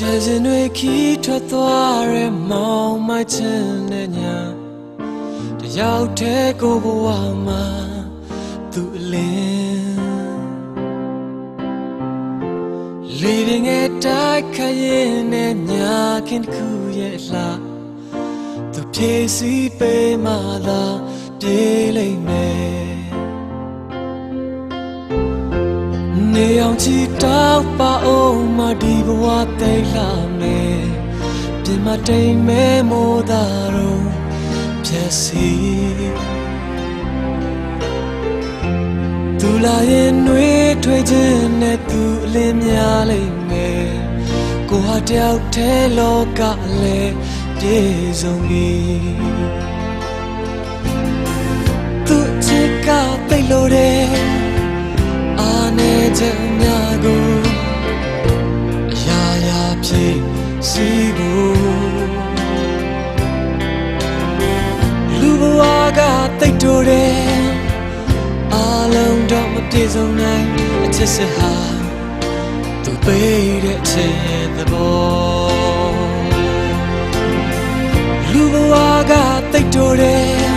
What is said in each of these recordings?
ကျဲစင်တွေခီးထွက်သွားတဲ့မောင်မချင်တဲ့ညာတယောက်တည်းကိုဘဝမှာသူအလင်းလေရင်ငယ်တိုက်ခရင်နဲ့ညာခင်တစ်ခုရဲ့အလားသူဖြည့်စည်းပေးမှသာပြေးလိမ့်မယ် နေအောင်ချီတောက်ပါအောင်မဒီဘဝသိလာမယ်ပြင်မတိမ်မဲမိုးသာတော့ဖြည့်စီသူလာရင်နှွေးထွေးခြင်းနဲ့သူအလင်းများလိမ့်မယ်ကိုဟာတယောက်တည်းလောကလည်းပြေဆုံးပြီသူချစ်ကတိတ်လို့တယ်အာနေ ချက်များကိုအရာရာဖြည့်စီဖို့လူဘဝကတိတ်တိုးတယ်အလုံးတော့မပြေဆုံးနိုင်အချစ်စဟာသူပေးတဲ့ချစ်ရဲ့သဘောလူဘဝကတိတ်တိုးတယ်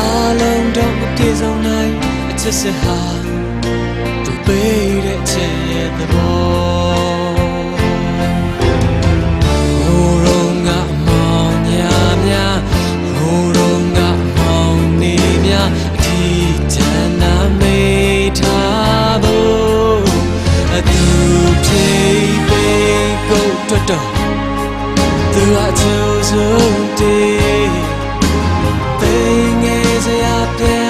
အလုံးတော့မပြေဆုံးနိုင်အချစ်စဟာသူ ပေးတဲ့ချစ်ရဲ့သဘောဟိုတော့ငါမောင်ညာများဟိုတော့ငါမောင်နေများအထီးချမ်းသာမေးထားဖို့အတူဖြိပေးကိုတွတ်တော့သူအချိုးဆုံးတည်း Tình nghe sẽ áp đêm mang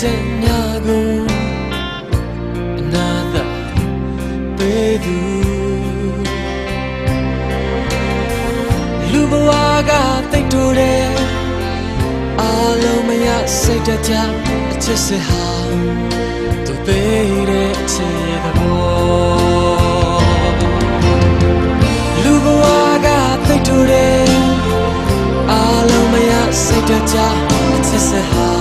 ချက်များကိုအနာသာပေးသူလူဘဝကသိတ်တိုးတယ်အားလုံးမရစိတ်တကြအချစ်စဟာသူပေးတဲ့အချစ်သဘောလူဘဝကသိတ်တူတယ်အားလုံးမရစိတ်တကြအချစ်စဟာ